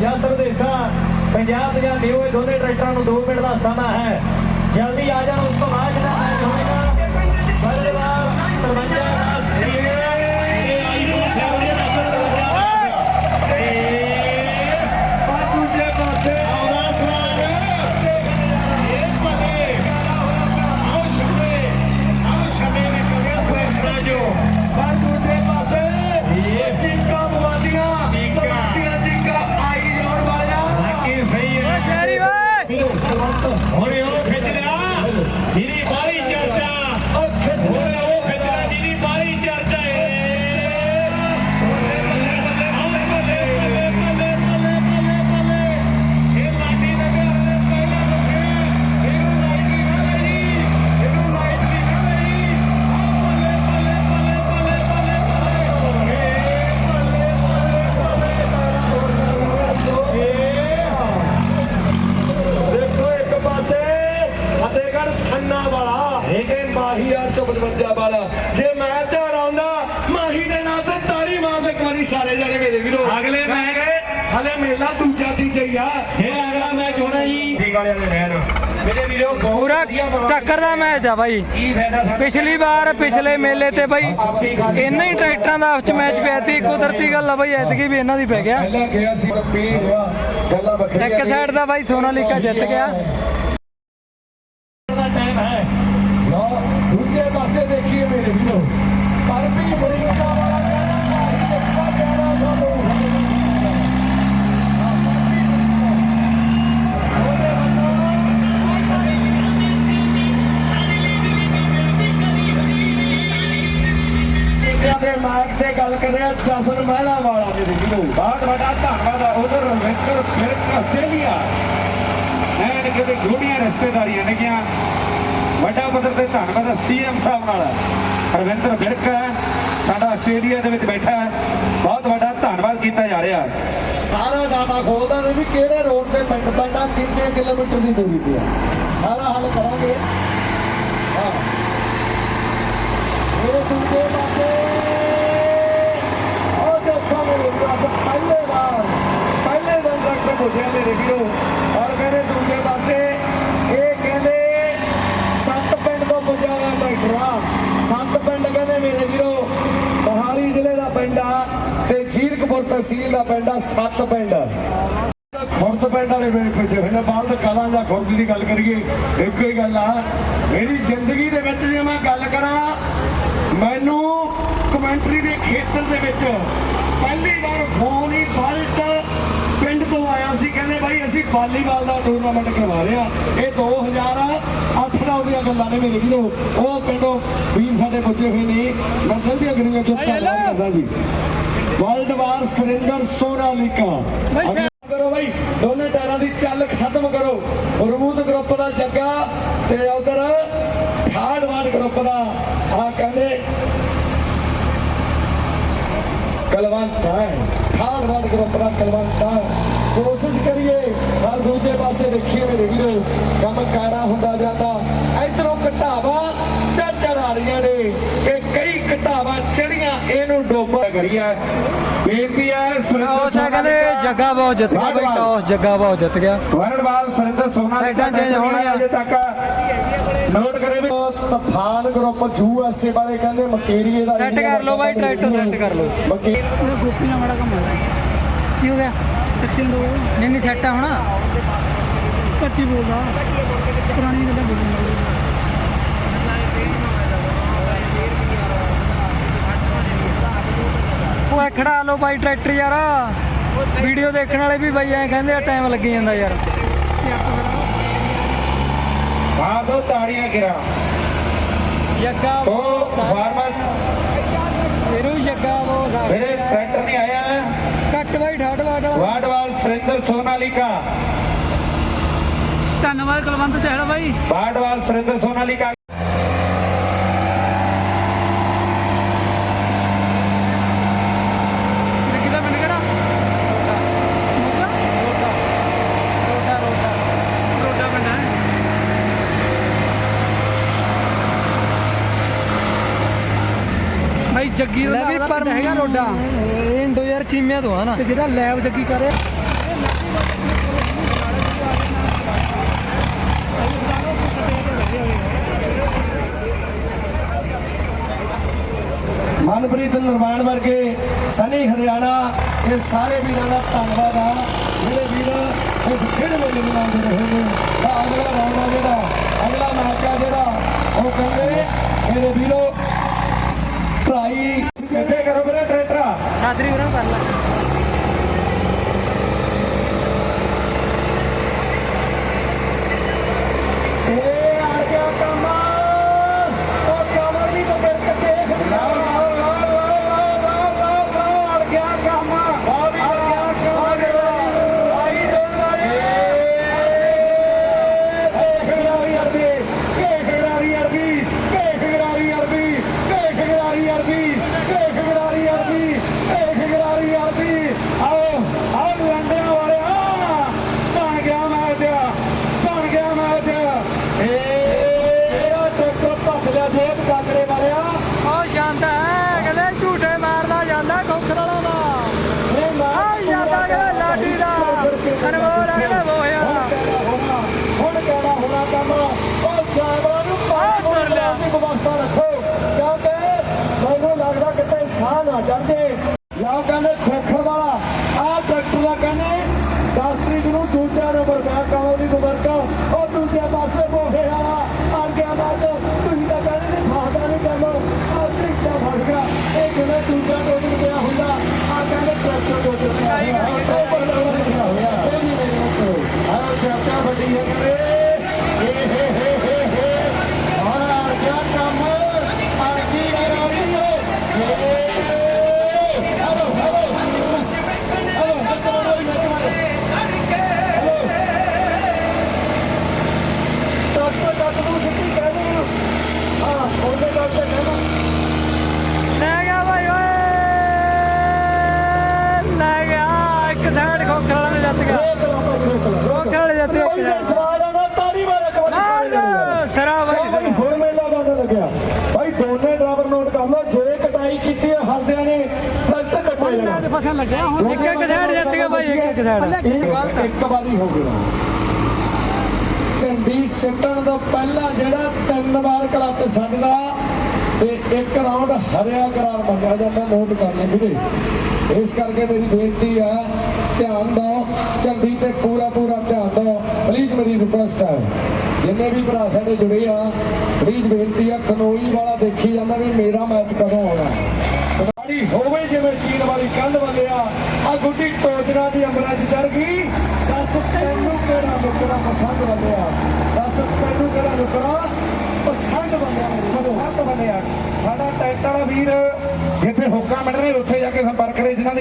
ਜਸ ਵਿਦੇਸ਼ਾ ਪੰਜਾਬ ਦੀਆਂ ਨਿਊ ਇਹ ਦੋਨੇ ਟਰੈਕਟਰਾਂ ਨੂੰ 2 ਮਿੰਟ ਦਾ ਸਮਾਂ ਹੈ। ਜਲਦੀ ਆ ਜਾਣ, ਉਸ ਤੋਂ ਬਾਅਦ ਜਿਹੜਾ ਹੁਣ ਵਾਲਾ ਜੇ ਮੈਚ ਹਰਾਉਂਦਾ ਮਾਹੀ ਦੇ ਨਾਂ ਤੇ ਤਾੜੀ ਮਾਰ ਦੇ ਇੱਕ ਵਾਰੀ ਸਾਰੇ ਜਣੇ ਮੇਰੇ ਵੀਰੋ ਅਗਲੇ ਮੈਚ ਹਲੇ ਮੇਲਾ ਦੂਜਾ ਤੀਜਾ ਹੀ ਆ। ਅਗਲਾ ਮੈਚ ਹੋਣਾ ਜੀ ਠੀਕ ਵਾਲਿਆਂ ਦੇ ਰਹਿਣ। ਮੇਰੇ ਵੀਰੋ ਬਹੁਤ ਪੂਰਾ ਵਧੀਆ ਟੱਕਰ ਦਾ ਮੈਚ ਆ ਬਾਈ। ਕੀ ਫਾਇਦਾ ਸਾਡਾ ਪਿਛਲੀ ਵਾਰ ਪਿਛਲੇ ਮੇਲੇ ਤੇ ਬਾਈ ਇੰਨਾ ਹੀ ਟਰੈਕਟਰਾਂ ਦਾ ਆਪਸ ਚ ਮੈਚ ਪਿਆ ਸੀ। ਕੁਦਰਤੀ ਗੱਲ ਆ ਬਾਈ ਐਤਕੀ ਵੀ ਇਹਨਾਂ ਦੀ ਪੈ ਗਿਆ। ਪਹਿਲਾਂ ਗਿਆ ਸੀ ਪੀ ਹੋਇਆ। ਗੱਲਾਂ ਵੱਖਰੀਆਂ ਇੱਕ ਸਾਈਡ ਦਾ ਬਾਈ ਸੋਨਾਲੀਕਾ ਜਿੱਤ ਗਿਆ। ਟਾਈਮ ਹੈ। ਦੂਜੇ ਪਾਸੇ ਦੇਖੀਏ ਮੇਰੇ ਵੀਰੋ। ਪਰ ਵੀ ਅਮਰੀਕਾ ਵਾਲਾ ਕਹਿੰਦਾ ਭਾਈ ਇੱਕਾ ਪਿਆਰਾ ਸਾਨੂੰ। ਮਾਰਕ ਤੇ ਗੱਲ ਕਰਿਆ ਜਸਨ ਮਹਿਲਾ ਵਾਲਾ ਮੇਰੇ ਵੀਰੋ ਬਹੁਤ ਵੱਡਾ ਧੰਨਵਾਦ ਆ ਉਧਰ ਰਵਿੰਦਰ ਫਿਰ ਆਸਟ੍ਰੇਲੀਆ ਐਨ ਕਿਤੇ ਜੋੜੀਆਂ ਰਿਸ਼ਤੇਦਾਰੀਆਂ ਨੇਗੀਆਂ ਵੱਡਾ ਪੱਧਰ ਤੇ ਧੰਨਵਾਦ ਸੀਐਮ ਸਾਹਿਬ ਨਾਲ। ਰਵਿੰਦਰ ਵਿਰਕ ਸਾਡਾ ਆਸਟ੍ਰੇਲੀਆ ਦੇ ਵਿੱਚ ਬੈਠਾ ਬਹੁਤ ਵੱਡਾ ਧੰਨਵਾਦ ਕੀਤਾ ਜਾ ਰਿਹਾ ਸਾਰਾ ਡਾਟਾ ਖੋਲਦਾ ਨੇ ਵੀ ਕਿਹੜੇ ਰੋਡ ਤੇ ਪਿੰਡ ਪੈਂਦਾ ਕਿੰਨੇ ਕਿਲੋਮੀਟਰ ਦੀ ਦੂਰੀ ਤੇ ਆ। ਸਾਰਾ ਹੱਲ ਕਰਾਂਗੇ। ਹਾਂ। ਮੇਰੇ ਦੂਜੇ ਪਾਸੇ। ਉਹ ਦੇਖੋ ਮੇਰੇ ਪਹਿਲੇ ਵਾਰ, ਪਹਿਲੇ ਦਿਨ ਤੱਕ ਪੁੱਛਿਆ ਮੇਰੇ ਵੀਰੋ ਔਰ ਮੇਰੇ ਦੂਜੇ ਪਾਸੇ ਇਹ ਕਹਿੰਦੇ ਸੱਤ ਪਿੰਡ ਤੋਂ ਪੁੱਜਿਆ ਹੋਇਆ ਟਰੈਕਟਰ ਆ ਸੱਤ ਪਿੰਡ ਕਹਿੰਦੇ ਮੇਰੇ ਵੀਰੋ ਮੋਹਾਲੀ ਜ਼ਿਲ੍ਹੇ ਦਾ ਪਿੰਡ ਆ ਤੇ ਜੀਰਕਪੁਰ ਤਹਿਸੀਲ ਦਾ ਪਿੰਡ ਆ ਸੱਤ ਪਿੰਡ। ਖੁਰਦ ਪਿੰਡ ਵਾਲੇ ਮੇਰੇ ਪੁੱਛੇ ਹੋਏ ਨੇ ਬਾਅਦ ਕਲਾਂ ਜਾਂ ਖੁਰਦ ਦੀ ਗੱਲ ਕਰੀਏ ਇੱਕੋ ਹੀ ਗੱਲ ਆ। ਮੇਰੀ ਜ਼ਿੰਦਗੀ ਦੇ ਵਿੱਚ ਜੇ ਮੈਂ ਗੱਲ ਕਰਾਂ ਮੈਨੂੰ ਕਮੈਂਟਰੀ ਦੇ ਖੇਤਰ ਦੇ ਵਿੱਚ ਪਹਿਲੀ ਵਾਰ ਫੋਨ ਹੀ ਬਲਟ ਪਿੰਡ ਤੋਂ ਆਇਆ ਸੀ। ਕਹਿੰਦੇ ਬਾਈ ਅਸੀਂ ਵਾਲੀਬਾਲ ਦਾ ਟੂਰਨਾਮੈਂਟ ਕਰਵਾ ਰਹੇ ਆ ਇਹ 2008 ਦਾ ਉਹਦੀਆਂ ਗੱਲਾਂ ਨੇ ਮੇਰੇ ਵੀਰੋ। ਉਹ ਪਿੰਡੋਂ ਵੀਰ ਸਾਡੇ ਪੁੱਜੇ ਹੋਏ ਨੇ। ਮੈਂ ਜਲਦੀ ਅਗਲੀਆਂ ਚੁੱਪ ਕਰਦਾ ਜੀ। World war Surinder Sonalika. ਕਰੋ ਬਾਈ ਦੋਨੇ ਟਾਇਰਾਂ ਦੀ ਚੱਲ ਖਤਮ ਕਰੋ। ਰਮੂਦ ਗਰੁੱਪ ਦਾ ਜੱਗਾ ਤੇ ਉਧਰ ਥਾਰਡ ਗਰੁੱਪ ਦਾ ਆ ਕਹਿੰਦੇ ਕਲਵੰਤ ਹੈ। ਥਾਰਡ ਗਰੁੱਪ ਦਾ ਕਲਵੰਤ ਹੈ। ਕੋਸ਼ਿਸ਼ ਕਰੀਏ ਹਰ ਦੂਜੇ ਪਾਸੇ ਦੇਖੀਏ ਮੇਰੇ ਵੀਰੋ ਕੰਮ ਕਾੜਾ ਹੁੰਦਾ ਜਾਂਦਾ ਇਧਰੋਂ ਘਟਾਵਾ ਚੜ ਚੜ ਆ ਰਹੀਆਂ ਨੇ ਕਿ ਕਈ ਘਟਾਵਾ ਚੜੀਆਂ ਬੇਨਤੀ ਹੈ ਕਹਿੰਦੇ ਜੱਗਾ ਬਹੁਤ ਜਿੱਤ ਗਿਆ ਬਾਈ ਟੌਸ ਜੱਗਾ ਬਹੁਤ ਜਿੱਤ ਗਿਆ। ਵਰਣਵਾਲ ਸੁਰਿੰਦਰ ਸੋਨਾ ਸਾਈਡਾਂ change ਹੋਣੀਆਂ। ਅਜੇ ਤੱਕ। ਨੋਟ ਕਰੇ ਵੀ ਤਫਾਨ ਗਰੁੱਪ ਯੂਐਸਏ ਵਾਲੇ ਕਹਿੰਦੇ ਮਕੇਰੀਏ ਦਾ ਸੈੱਟ ਕਰ ਲਓ ਬਾਈ ਟਰੈਕਟਰ ਸੈੱਟ ਕਰ ਲਓ। ਮਕੇ ਗੋਪੀ ਨਾਲ ਮਾੜਾ ਕੰਮ ਕੀ ਹੋ ਗਿਆ? ਸੈਕਸ਼ਨ ਦੋ। ਨਹੀਂ ਨਹੀਂ ਸੈੱਟ ਆ ਹੁਣ। ਕੱਟੀ ਬੋਲਦਾ। ਪੁਰਾਣੀ ਗੱਲਾਂ ਬੋਲਣ ਉਹ ਇਹ ਖੜਾ ਲਓ ਬਾਈ ਟਰੈਕਟਰ ਯਾਰ। ਵੀਡੀਓ ਦੇਖਣ ਵਾਲੇ ਵੀ ਬਾਈ ਐਂ ਕਹਿੰਦੇ ਆ ਟਾਈਮ ਲੱਗੀ ਜਾਂਦਾ ਯਾਰ। ਦੋ ਤਾੜੀਆਂ ਗਿਰਾ ਜੱਗਾ ਉਹ ਫਾਰਮਰ ਇਹਨੂੰ ਜੱਗਾ ਉਹ ਮੇਰੇ ਟਰੈਕਟਰ ਨਹੀਂ ਆਇਆ। ਕੱਟ ਬਾਈ ਠਾੜ ਵਾਟ ਵਾਲਾ। ਵਾਰਡਵਾਲ ਸੁਰਿੰਦਰ ਸੋਨਾਲੀਕਾ। ਧੰਨਵਾਦ ਕੁਲਵੰਤ ਚਹਿੜਾ ਬਾਈ। ਵਾਰਡਵਾਲ ਸੁਰਿੰਦਰ ਸੋਨਾਲੀਕਾ ਕਿਹਦਾ ਪਿੰਡ ਕਿਹੜਾ ਰੋਡਾ ਰੋਡਾ ਰੋਡਾ ਰੋਡਾ ਪਿੰਡ ਹੈ ਭਾਈ ਜੱਗੀ ਦਾ ਲੱਗਦਾ ਪਰ ਹੈਗਾ ਰੋਡਾ। ਇੰਡੋ ਯਾਰ ਚੀਮਿਆਂ ਤੋਂ ਆ ਨਾ। ਤੇ ਜਿਹੜਾ ਲੈਬ ਜੱਗੀ ਕਰ। ਰਿਹਾ ਮਨਪ੍ਰੀਤ ਨਿਰਮਾਣ ਵਰਗੇ ਸਨੀ ਹਰਿਆਣਾ ਇਹ ਸਾਰੇ ਵੀਰਾਂ ਦਾ ਧੰਨਵਾਦ ਆ। ਜਿਹੜੇ ਵੀਰ ਇਸ ਖੇਡ ਮੇਲੇ ਨੂੰ ਆਉਂਦੇ ਰਹੇ ਨੇ ਤਾਂ ਅਗਲਾ ਆ ਜਿਹੜਾ ਅਗਲਾ ਮੈਚ ਆ ਜਿਹੜਾ ਉਹ ਕਹਿੰਦੇ ਮੇਰੇ ਵੀਰੋ ਟਰਾਈ ਕਿੱਥੇ ਕਰੋ ਮੇਰੇ ਟਰੈਕਟਰ। ਸਾਦਰੀ ਵੀਰਾਂ ਕਰ ਲੈ ਇਹ ਆ ਗਿਆ ਕੰਮ ਉਹ ਕਮਰ ਵੀ ਤੋਂ ਫਿਰ ਕਿੱਥੇ ਲਾ ਲਾ ਲਾ ਲਾ ਲਾ ਲਾ ਲਾ ਅੜ ਗਿਆ ਕੰਮ ਆ ਵੀ ਗਿਆ ਕੰਮ ਆਈ ਦੋਨਾਂ ਖਿਡਾਰੀ ਅਰਬੀ ਕੇ ਖਿਡਾਰੀ ਅਰਬੀ ਕੇ ਖਿਡਾਰੀ ਅਰਬੀ ਕੇ ਖਿਡਾਰੀ ਅਰਬੀ ਕੇ ਖਿਡਾਰੀ ਅਰਬੀ ਕੇ ਖਿਡਾਰੀ ਅਰਬੀ ਆਓ ਆਓ ਲੰਡਿਆਂ ਵਾਲਿਆ ਬਣ ਗਿਆ ਮੈਚ ਬਣ ਗਿਆ ਮੈਚ ਇਹ ਟੱਕਰ ਭੱਜ ਲਿਆ ਜੇਬ ਕਾਕੜੇ ਵਾਲਿਆ ਉਹ ਜਾਂਦਾ ਹੈ ਕਹਿੰਦੇ ਝੂਟੇ ਮਾਰਦਾ ਜਾਂਦਾ ਖੋਖਰ ਵਾਲਾ ਦਾ ਇਹ ਨਾ ਆ ਜਾਂਦਾ ਕਹਿੰਦੇ ਲਾਡੀ ਦਾ ਅਨਮੋਲ ਅਗਲੇ ਬੋਇਆ ਹੁਣ ਕਿਹੜਾ ਹੋਣਾ ਕੰਮ ਉਹ ਜਾਨਵਰਾਂ ਨੂੰ ਪਾਣੀ ਤੁਰ ਲਿਆ। ਦੀ ਵਿਵਸਥਾ ਰੱਖੋ ਕਿਉਂਕਿ ਮੈਨੂੰ ਲੱਗਦਾ ਕਿਤੇ ਸਾਹ ਨਾ ਚੜ ਜੇ ਕਹਿੰਦੇ ਖੋਖਰ ਵਾਲਾ। ਆਹ ਡਾਕਟਰ ਦਾ ਕਹਿੰਦੇ 10 ਤਰੀਕ ਨੂੰ ਦੂਜਾ ਨੰਬਰ ਮੈਂ ਕਹਾਂ ਦੀ ਮੁਬਾਰਕਾਂ ਉਹ ਦੂਜੇ ਪਾਸੇ ਬੋਹੇ ਵਾਲਾ ਆ ਗਿਆ ਤੁਸੀਂ ਤਾਂ ਕਹਿੰਦੇ ਨੇ ਫਾਦਾ ਨਹੀਂ ਕਰਨਾ। ਆਹ ਤਰੀਕ ਫੜ ਗਿਆ। ਇਹ ਜਿਹੜਾ ਦੂਜਾ ਟੋਟਲ ਗਿਆ ਹੁੰਦਾ ਆ ਕਹਿੰਦੇ ਟਰੈਕਟਰ ਟੋਟਲ ਗਿਆ ਹੋਇਆ ਉਹ ਬੜਾ ਬੜਾ ਹੋਇਆ ਇਹ ਨਹੀਂ ਮੈਨੂੰ ਆਹ ਚਾਚਾ ਵੱਡੀ ਹੈ ਕਹਿੰਦੇ ਏ ਹੇ ਹੇ ਹੇ ਹੇ ਹੁਣ ਆ ਗਿਆ ਕੰਮ ਆ ਕੀ ਕਰਾਉਣੀ ਏ ਹਲੋ ਹਲੋ ਹਲੋ ਨੱਚ ਮਾਰੋ ਨੱਚ ਮਾਰੋ ਹਲੋ ਡਾਕਟਰ ਡਾਕਟਰ ਨੂੰ ਸਿੱਧੀ ਕਹਿ ਦੇ ਹਾਂ ਉਹਦੇ ਡਾਕਟਰ ਕਹਿੰਦਾ ਲੈ ਗਿਆ ਭਾਈ ਓਏ ਲੈ ਗਿਆ ਇੱਕ ਸਾਈਡ ਖੋਖਰ ਵਾਲਾ ਨੇ ਜਿੱਤ ਗਿਆ ਖੋਖਰ ਵਾਲੇ ਜਿੱਤ ਗਿਆ ਇੱਕ side। ਸਵਾਲ ਆਉਂਦਾ ਤਾੜੀ ਮਾਰ ਇੱਕ ਵਾਰੀ ਮਾਰ ਦਿਓ, ਸਿਰਾ ਭਾਈ ਭਾਈ ਸਿਰਾ। ਹੁਣ ਮੇਲਾ ਬਣਨ ਲੱਗਿਆ ਭਾਈ ਦੋਨੇ ਡਰਾਈਵਰ ਨੋਟ ਕਰ ਲਓ ਜੇ ਕਟਾਈ ਕੀਤੀ ਹੈ ਹਲਦਿਆਂ ਨੇ ਟਰੈਕਟਰ ਕੱਟਿਆ ਜਾਣਾ ਫਸਣ ਲੱਗਿਆ ਹੁਣ ਇੱਕ ਇੱਕ ਸਾਈਡ ਜਿੱਤ ਗਿਆ ਭਾਈ ਇੱਕ ਇੱਕ ਸਾਈਡ ਇੱਕ ਵਾਰੀ ਹੋ ਗਿਆ ਝੰਡੀ ਸਿੱਟਣ ਤੋਂ ਪਹਿਲਾਂ ਜਿਹੜਾ ਤਿੰਨ ਵਾਰ ਕਲੱਚ ਛੱਡਦਾ ਤੇ ਇੱਕ ਰਾਉਂਡ ਹਰਿਆ ਕਰਾਰ ਮੰਗਿਆ ਜਾਂਦਾ, ਨੋਟ ਕਰ ਲੈ ਵੀਰੇ ਇਸ ਕਰਕੇ ਮੇਰੀ ਬੇਨਤੀ ਆ, ਧਿਆਨ ਦਿਓ ਚੰਦੀ ਤੇ ਪੂਰਾ ਪੂਰਾ ਧਿਆਨ ਦਿਓ। ਪਲੀਜ਼ ਮੇਰੀ ਰਿਕੁਐਸਟ ਹੈ ਜਿੰਨੇ ਵੀ ਭਰਾ ਸਾਡੇ ਜੁੜੇ ਆ ਪਲੀਜ਼ ਬੇਨਤੀ ਆ, ਕਨੋਈ ਵਾਲਾ ਦੇਖੀ ਜਾਂਦਾ ਵੀ ਮੇਰਾ ਮੈਚ ਕਦੋਂ ਹੋਣਾ ਸਾਡੀ ਹੋਵੇ ਜਿਵੇਂ ਚੀਨ ਵਾਲੀ ਕੰਧ ਵਾਲੇ ਆ ਆ ਗੁੱਡੀ ਟੋਚਨਾ ਦੀ ਅੰਬਰਾਂ 'ਚ ਚੜ ਗਈ। ਦੱਸ ਤੈਨੂੰ ਕਿਹੜਾ ਲੋਕਾਂ ਪਸੰਦ ਵਾਲੇ ਆ? ਦੱਸ ਤੈਨੂੰ ਕਿਹੜਾ ਲੋਕਾਂ 160 ਬੰਦੇ ਆ ਸਾਡਾ ਟੈਂਟ ਵੀਰ ਜਿੱਥੇ ਹੁੱਕਾ ਮਿਲ ਰਹੇ ਉੱਥੇ ਜਾ ਕੇ ਸੰਪਰਕ ਰਹੇ ਜਿਨ੍ਹਾਂ ਦੇ